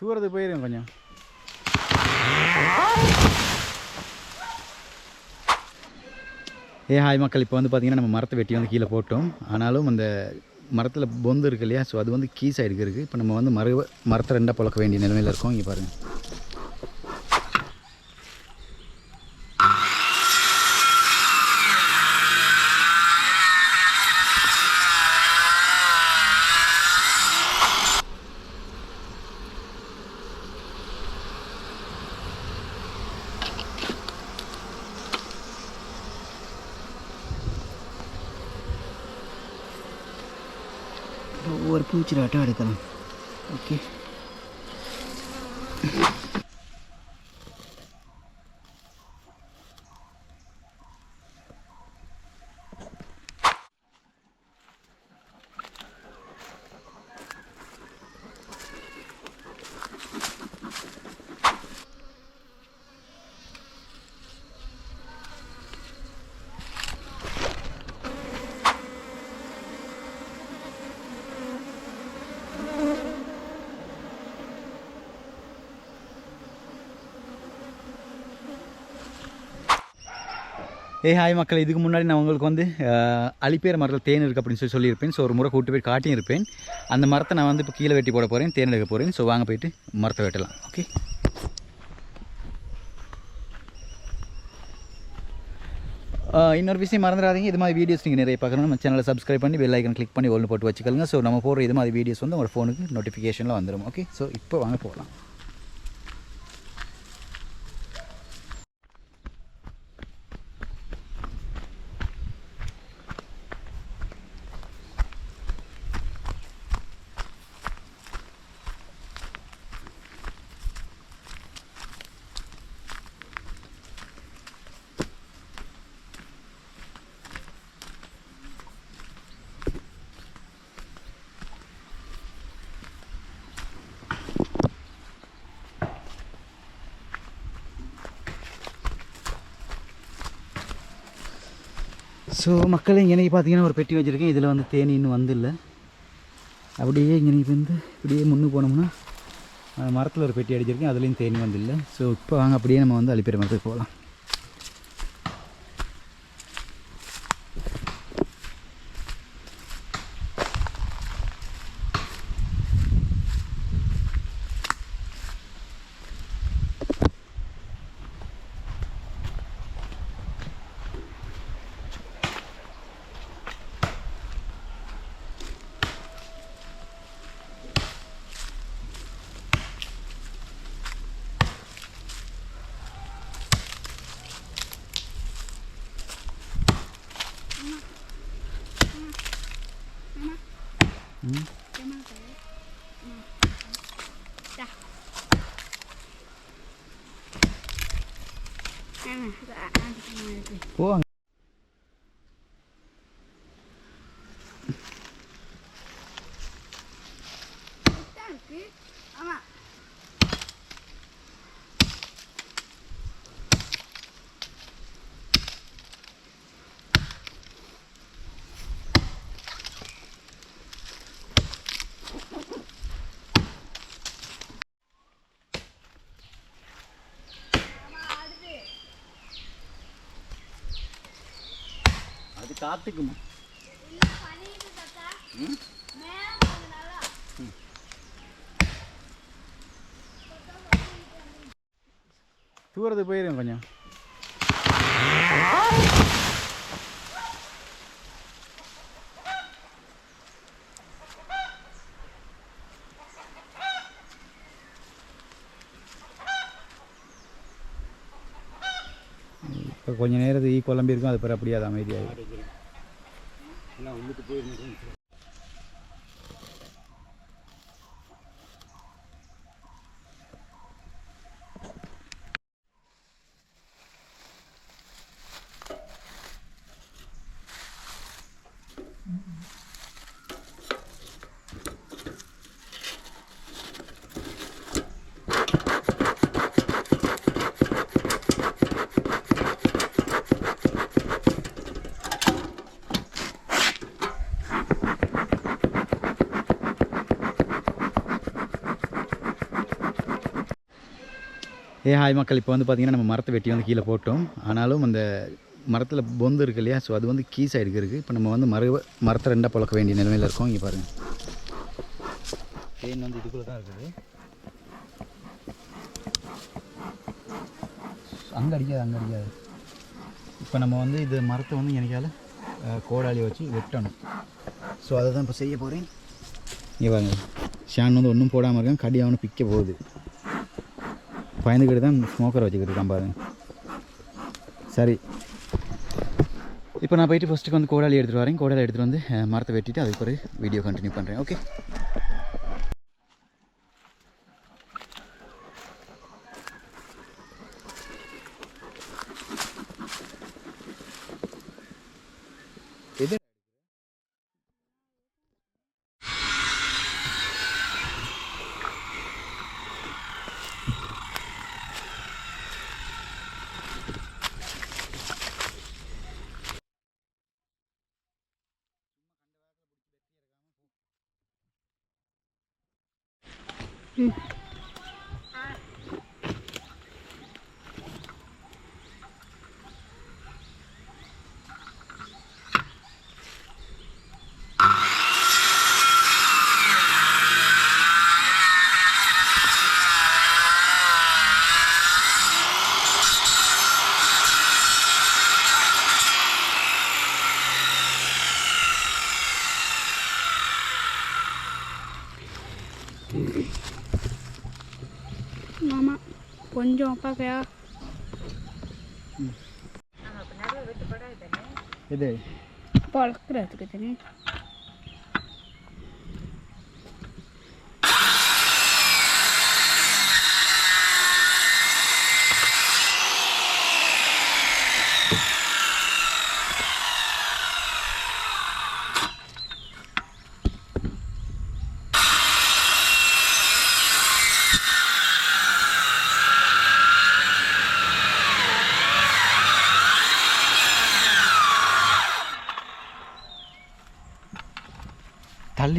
தூரத்துக்கு போயிருங்க கொஞ்சம். ஏ ஹாய் மக்கள். இப்போ வந்து பார்த்திங்கன்னா நம்ம மரத்தை வெட்டி வந்து கீழே போட்டோம். ஆனாலும் அந்த மரத்தில் பொந்து இருக்கு இல்லையா? ஸோ அது வந்து கீ சைடுக்கு இருக்குது இப்போ நம்ம வந்து மர மரத்தை ரெண்டாக பழக்க வேண்டிய நிலைமையில் இருக்கோம். இங்கே பாருங்கள் ஒவ்வொரு பூச்சிராட்டம் எடுக்கணும். ஓகே ஏ ஹாய் மக்கள் இதுக்கு முன்னாடி நான் உங்களுக்கு வந்து அழிப்பேர் மரத்தில் தேன் இருக்குது அப்படின்னு சொல்லி சொல்லியிருப்பேன். ஸோ ஒரு முறை கூட்டு போய் காட்டியிருப்பேன் அந்த மரத்தை நான் வந்து இப்போ கீழே வெட்டி போட போகிறேன் தேன் எடுக்க போகிறேன் ஸோ வாங்க போயிட்டு மரத்தை வெட்டலாம். ஓகே இன்னொரு விஷயம் மறந்துடாதீங்க. இது மாதிரி வீடியோஸ் நீங்கள் நிறைய பார்க்கணும் நம்ம சேனலை சப்ஸ்கிரைப் பண்ணி பெல் ஐக்கன் கிளிக் பண்ணி ஒன்று போட்டு வச்சுக்கோங்க. ஸோ நம்ம போடுற இது மாதிரி வீடியோஸ் வந்து உங்களோட ஃபோனுக்கு நோட்டிஃபிகேஷனில் வந்துடும் ஓகே ஸோ இப்போ வாங்க போகலாம். ஸோ மக்கள் இங்கே பார்த்தீங்கன்னா ஒரு பெட்டி வச்சுருக்கேன். இதில் வந்து தேனி இன்னும் வந்தில்ல. அப்படியே இங்கே வந்து இப்படியே முன்னு போனோம்னா மரத்தில் ஒரு பெட்டி அடிச்சிருக்கேன். அதுலேயும் தேனி வந்துடல ஸோ இப்போ வாங்க அப்படியே நம்ம வந்து அலிப்பேர் மரத்துக்கு போகலாம் 와 காத்துக்குமா? தூரத்துக்கு போயிருங்க கொஞ்சம். இப்போ கொஞ்ச நேரத்துக்கு ஈ குழம்பிருக்கும் அது பிறகு அப்படியே அது அமைதியாகும் 你们都不会弄东西吃 ஏ ஹாய் மக்கள். இப்போ வந்து பார்த்திங்கன்னா நம்ம மரத்தை வெட்டி வந்து கீழே போட்டோம். ஆனாலும் அந்த மரத்தில் பொந்து இருக்கு இல்லையா? ஸோ அது வந்து கீ சைடுக்கு இருக்குது இப்போ நம்ம வந்து மர மரத்தை ரெண்டாக பழக்க வேண்டிய நிலைமையில் இருக்கோம். இங்கே பாருங்கள் தேன் வந்து இதுக்குள்ளே தான் இருக்குது. அங்கே அடிக்காது அங்கே அடிக்காது. இப்போ நம்ம வந்து இது மரத்தை வந்து எனக்கால கோடாலி வச்சு வெட்டணும். ஸோ அதை தான் இப்போ செய்ய போகிறேன் இங்கே பாருங்க. ஷான் வந்து ஒன்றும் போடாமல் இருக்கான். கடி அவனை பிக்க போகுது. பயந்துக்கிட்டு தான் ஸ்மோக்கரை வச்சுக்கிட்டு இருக்கான் பாருங்க. சரி. இப்போ நான் போயிட்டு ஃபஸ்ட்டுக்கு வந்து கோடாலி எடுத்துகிட்டு வரேன். கோடாலி எடுத்துகிட்டு வந்து மரத்தை வெட்டிட்டு அதுக்கு ஒரு வீடியோ கண்டினியூ பண்ணுறேன் ஓகே Mm-hmm. கொஞ்சம் அப்பாக்கையா எது பழக்கிறதுக்கு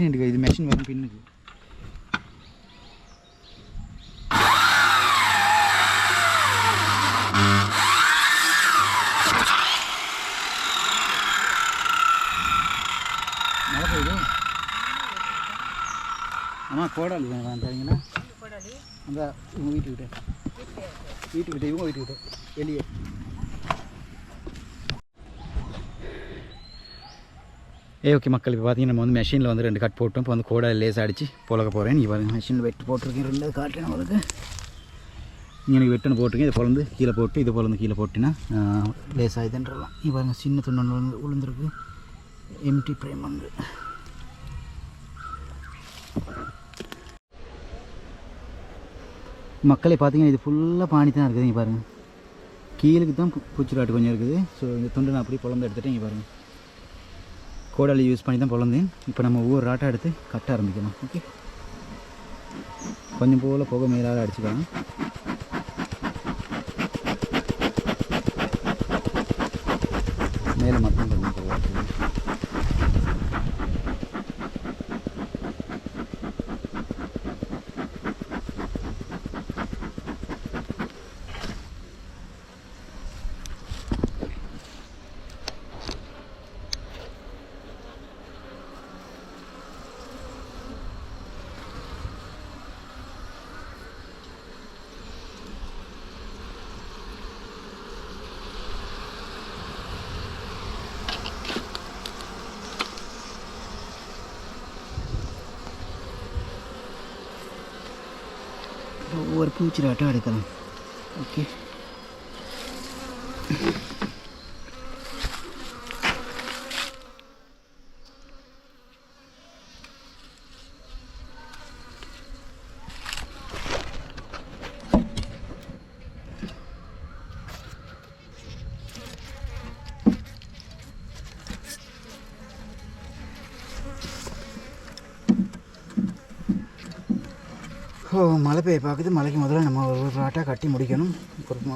தானே தள்ளி நின்று இது மெஷின் வரும் பின்னுக்கு. மழை பெய்யுது. அம்மா கோடாலி வேணும் தரீங்களா அந்த இவங்க வீட்டுக்கிட்ட. வீட்டுக்கிட்ட இவங்க வீட்டுக்கிட்ட. வெளியே. ஏ ஓகே மக்கள் இப்போ பார்த்தீங்கன்னா நம்ம வந்து மெஷினில் வந்து ரெண்டு கட் போட்டோம். இப்போ வந்து கோடை லேஸ் அடித்து புழக்க போகிறேன் நீ பாருங்க மெஷினில் வெட்டு போட்டிருக்கேன். ரெண்டு காட்டுறேன் உங்களுக்கு. நீங்கள் எனக்கு வெட்டுன்னு போட்டிருக்கேன். இது பொலந்து கீழே போட்டு இது பொலந்து கீழே போட்டினா லேஸ் ஆகிதுன்றலாம் நீ பாருங்க சின்ன துண்டு விழுந்து விழுந்துருக்கு எம்டி ப்ரைம் வந்து. மக்களை பார்த்தீங்கன்னா இது ஃபுல்லாக பாணி தான் இருக்குது. நீங்கள் பாருங்கள் கீழுக்கு தான் பூச்சிராட்டு கொஞ்சம் இருக்குது. ஸோ இந்த துண்டு நான் அப்படியே பொழந்து எடுத்துகிட்டு இங்கே பாருங்கள் கோடாலி யூஸ் பண்ணி தான் பிறந்தேன் இப்போ நம்ம ஒவ்வொரு ராட்டாக எடுத்து கட்ட ஆரம்பிக்கணும். ஓகே? கொஞ்சம் போல் புகை மேலால் அடிச்சுக்கலாம் மேலே மட்டும் கொஞ்சம் புகை அடிச்சுக்கலாம். ஒவ்வொரு பூச்சிராட்டம் எடுக்கலாம் ஓகே ஓ மழை பெய்ய பார்க்குது. மழைக்கு முதல்ல நம்ம ஒரு ஒரு ஆட்டாக கட்டி முடிக்கணும். பொறுப்பு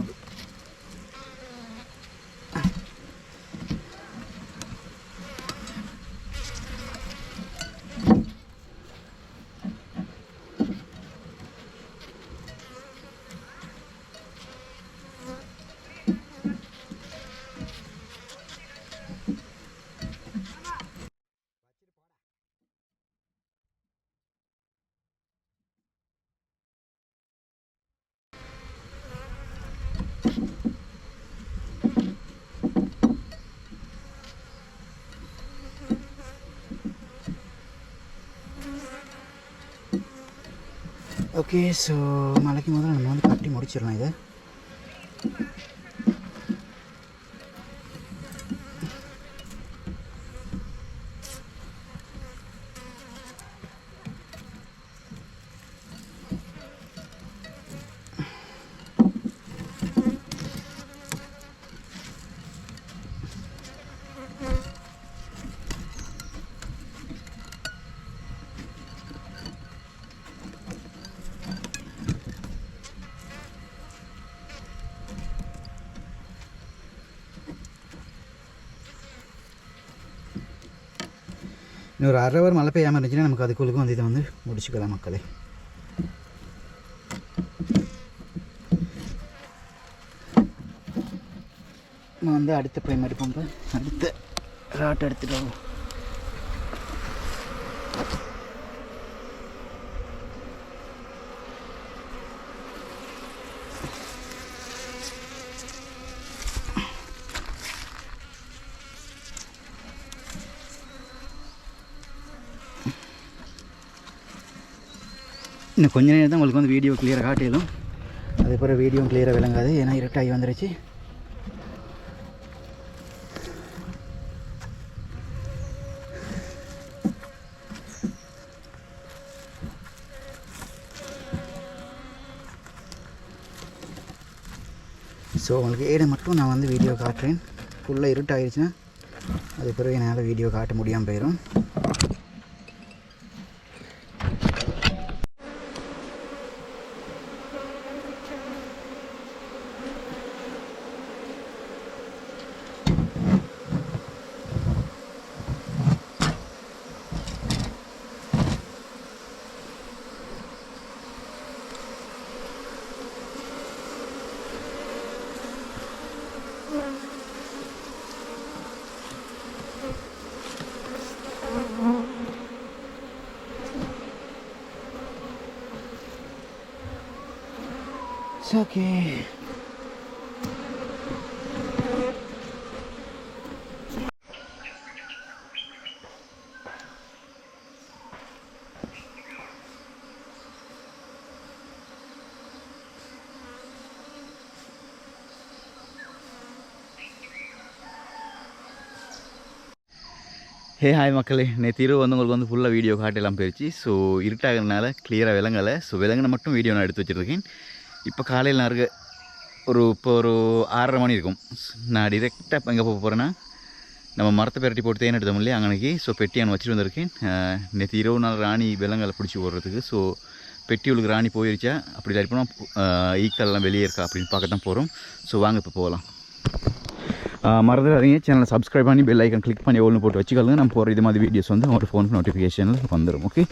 ஓகே ஸோ மலைக்கு முதல்ல நம்ம வந்து கட்டி முடிச்சிடலாம் இதை. இன்னொரு அரை ஹவர் மழை பெய்யாமல் இருந்துச்சுன்னா நமக்கு அதுக்குள்ளுக்கும் வந்து இதை வந்து முடிச்சுக்கலாம் மக்களே. நம்ம வந்து அடுத்த பிரைமரி பம்பை அடுத்த ராட்டை எடுத்துகிட்டு வருவோம். இன்னும் கொஞ்ச நேரம் தான் உங்களுக்கு வந்து வீடியோ கிளியராக காட்டிடும் அதுக்கப்புறம் வீடியோவும் வீடியோ கிளியராக விளங்காது. ஏன்னா இருட்டாகி வந்துருச்சு. ஸோ உங்களுக்கு ஏடை மட்டும் நான் வந்து வீடியோ காட்டுறேன். ஃபுல்லாக இருட்டாகிடுச்சுன்னா அது பிறகு என்னால் வீடியோ காட்ட முடியாமல் போயிடும் It's okay. ஹே ஹாய் மக்களே. நேற்று இரவு வந்து உங்களுக்கு வந்து ஃபுல்லாக வீடியோ காட்டெல்லாம் போயிடுச்சு ஸோ இருட்டாகிறதுனால கிளியராக விளங்கலை. ஸோ விலங்கின மட்டும் வீடியோ நான் எடுத்து வச்சுருக்கேன். இப்போ காலையில் நான் இருக்க ஒரு இப்போ ஒரு ஆறரை மணி இருக்கும். நான் டிரெக்டாக இப்போ எங்கே போக போகிறேன்னா நம்ம மரத்தை பெரட்டி போட்டு தேன் எடுத்தோம் இல்லையா அங்கனைக்கு ஸோ பெட்டி நான் வச்சுட்டு வந்திருக்கேன். நேற்று இரவு நாள் ராணி விலங்கலை பிடிச்சி போடுறதுக்கு ஸோ பெட்டி உங்களுக்கு ராணி போயிருச்சா அப்படி இல்லாட்டி போனால் ஈக்கல்லாம் வெளியே இருக்கா அப்படின்னு பார்க்க தான் போகிறோம் ஸோ வாங்க இப்போ போகலாம். மறந்துடாதீங்க. சேனலை சப்ஸ்கிரைப் பண்ணி பெல் ஐக்கன் கிளிக் பண்ணி எவ்வளோ போட்டு வச்சுக்கோங்க. நம்ம போகிற இது மாதிரி வீடியோஸ் வந்து உங்களோட ஃபோனுக்கு நோட்டிஃபிகேஷனில் வந்துடும் ஓகே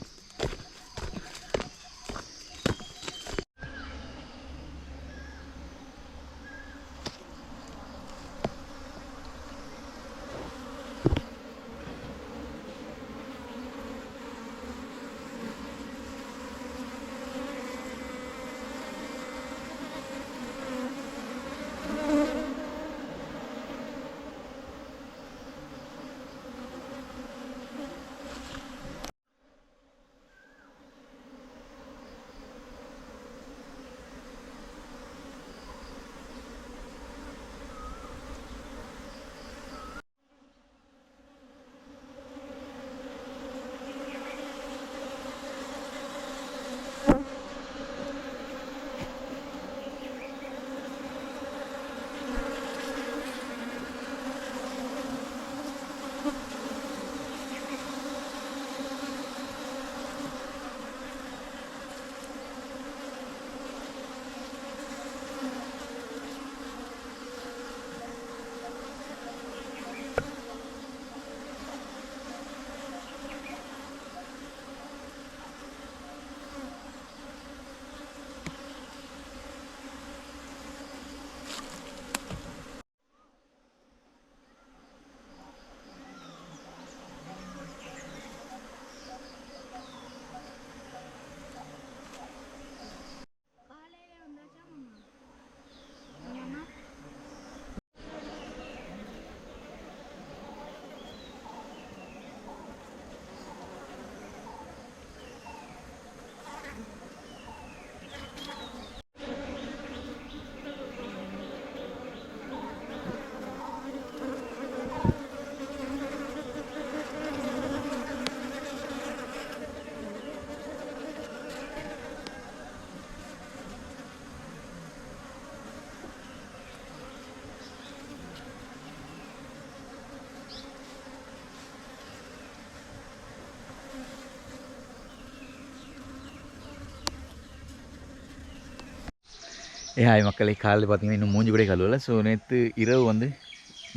ஏ ஹாய் மக்களை காலையில் பார்த்தீங்கன்னா இன்னும் மூஞ்சி கூட கழுவலை. ஸோ நேற்று இரவு வந்து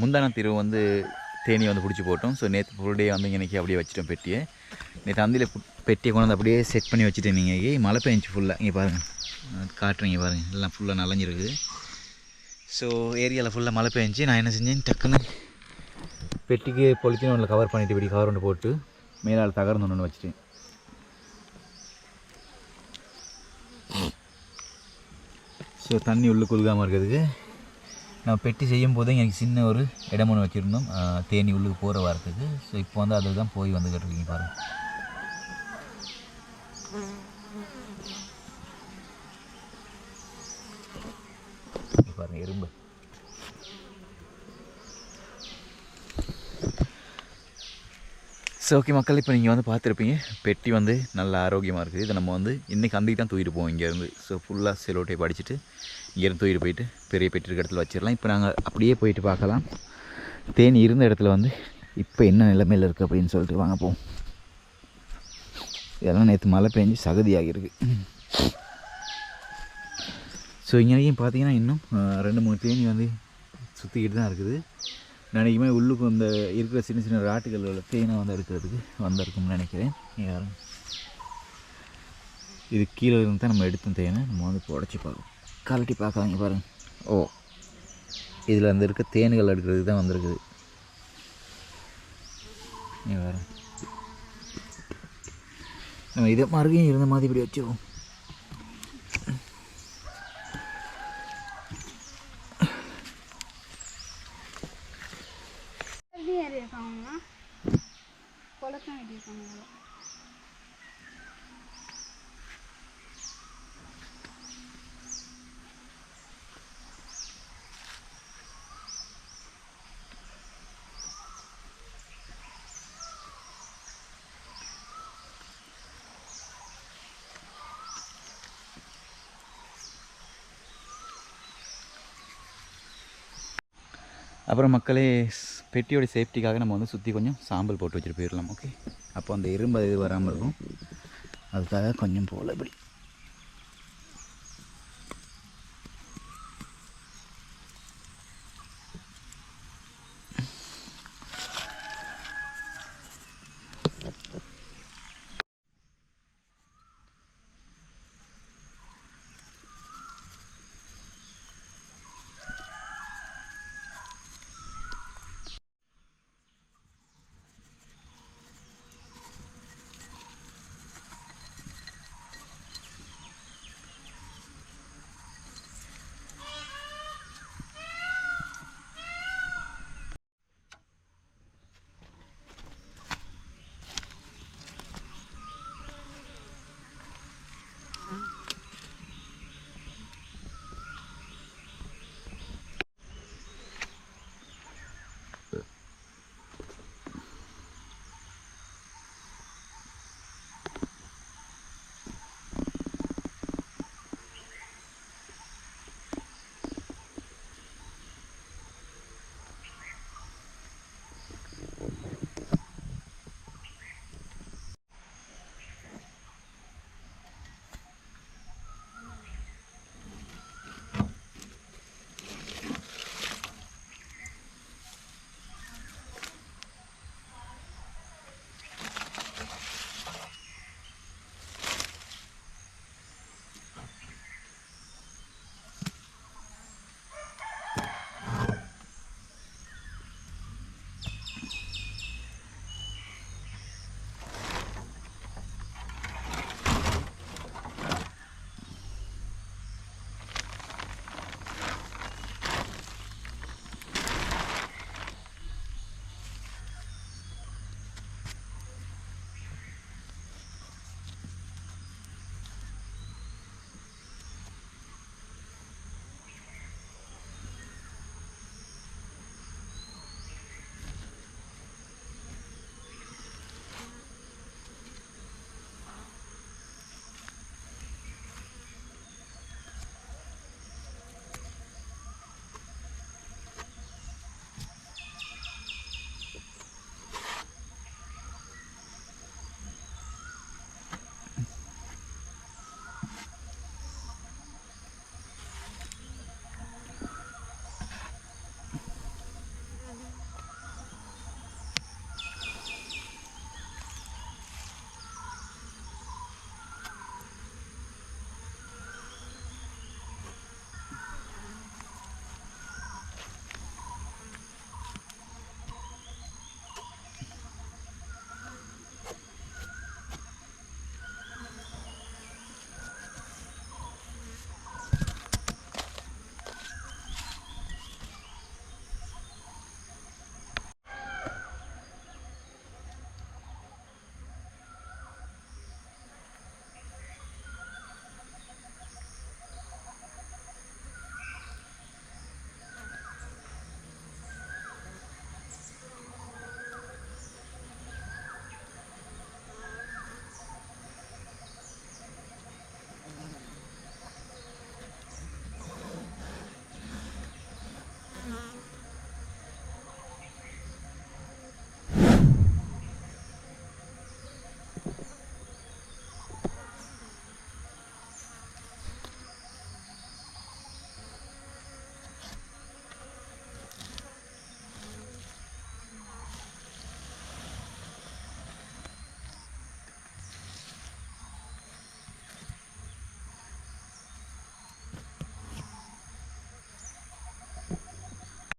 முந்தானத்து இரவு வந்து தேனி வந்து பிடிச்சி போட்டோம். ஸோ நேற்று ஃபுல் டே வந்து இன்னைக்கு அப்படியே வச்சிட்டோம் பெட்டியை. நேற்று அந்தியில் பெட்டியை கொண்டு வந்து அப்படியே செட் பண்ணி வச்சுட்டேன் நீங்கள் மழை பெஞ்சு ஃபுல்லாக இங்கே பாருங்கள் காட்டுறீங்க பாருங்கள் எல்லாம் ஃபுல்லாக நலஞ்சிருக்கு ஸோ ஏரியாவில் ஃபுல்லாக மழை பெஞ்சு நான் என்ன செஞ்சேன்? டக்குன்னு பெட்டிக்கு பொலித்தீன் ஒன்றில் கவர் பண்ணிவிட்டு இப்படி கவர் ஒன்று போட்டு மேலால் தகர்ந்து ஒன்று வச்சுட்டேன். ஸோ தண்ணி உள்ளே குழுகாமல் இருக்கிறதுக்கு நான் பெட்டி செய்யும் போது எனக்கு சின்ன ஒரு இடம் ஒன்று வச்சுருந்தோம். தேனி உள்ளுக்கு போகிற வாரத்துக்கு. ஸோ இப்போ வந்து அதில் தான் போய் வந்துக்கிட்டு இருக்கீங்க பாருங்கள் பாருங்கள் எறும்பு. ஸோ ஓகே மக்கள் இப்போ நீங்கள் வந்து பார்த்துருப்பீங்க பெட்டி வந்து நல்ல ஆரோக்கியமாக இருக்குது. இதை நம்ம வந்து இன்றைக்கி அன்றைக்கி தான் தூக்கிட்டு போவோம் இங்கேருந்து ஸோ ஃபுல்லாக செலோ டேப் அடிச்சுட்டு இங்கேருந்து தூக்கிட்டு போயிட்டு பெரிய பெட்டி இருக்க இடத்துல வச்சிடலாம். இப்போ நாங்கள் அப்படியே போயிட்டு பார்க்கலாம். தேனி இருந்த இடத்துல வந்து இப்போ என்ன நிலைமையில் இருக்குது அப்படின்னு சொல்லிட்டு வாங்க போவோம். இதெல்லாம் நேற்று மழை பெஞ்சு சகதியாகிருக்கு ஸோ இங்கேயும் பார்த்தீங்கன்னா இன்னும் ரெண்டு மூணு தேனி வந்து சுற்றிக்கிட்டு தான் இருக்குது. நினைக்குமே உள்ளுக்கு இந்த இருக்கிற சின்ன சின்ன ராட்டுகள் உள்ள தேனை வந்து எடுக்கிறதுக்கு வந்திருக்கும்னு நினைக்கிறேன். இங்க இது கீழே இருந்து தான் நம்ம எடுத்த தேனை நம்ம வந்து புடச்சி பார்க்கணும். கழட்டி பார்க்கலாம் பாருங்கள் ஓ. இதில் அந்த இருக்க தேன்கள் எடுக்கிறதுக்கு தான் வந்திருக்குது. நீ பாருங்க. நம்ம இதை மறுபடியும் இருந்த மாதிரி இப்படி வச்சுருவோம் அப்புறம் மக்களே ஸ்- பெட்டியோட சேஃப்டிக்காக நம்ம வந்து சுற்றி கொஞ்சம் சாம்பல் போட்டு வச்சுட்டு போயிடலாம் ஓகே அப்போ அந்த எறும்பு இது வராமல் இருக்கும். அதுக்காக கொஞ்சம் போல் இப்படி.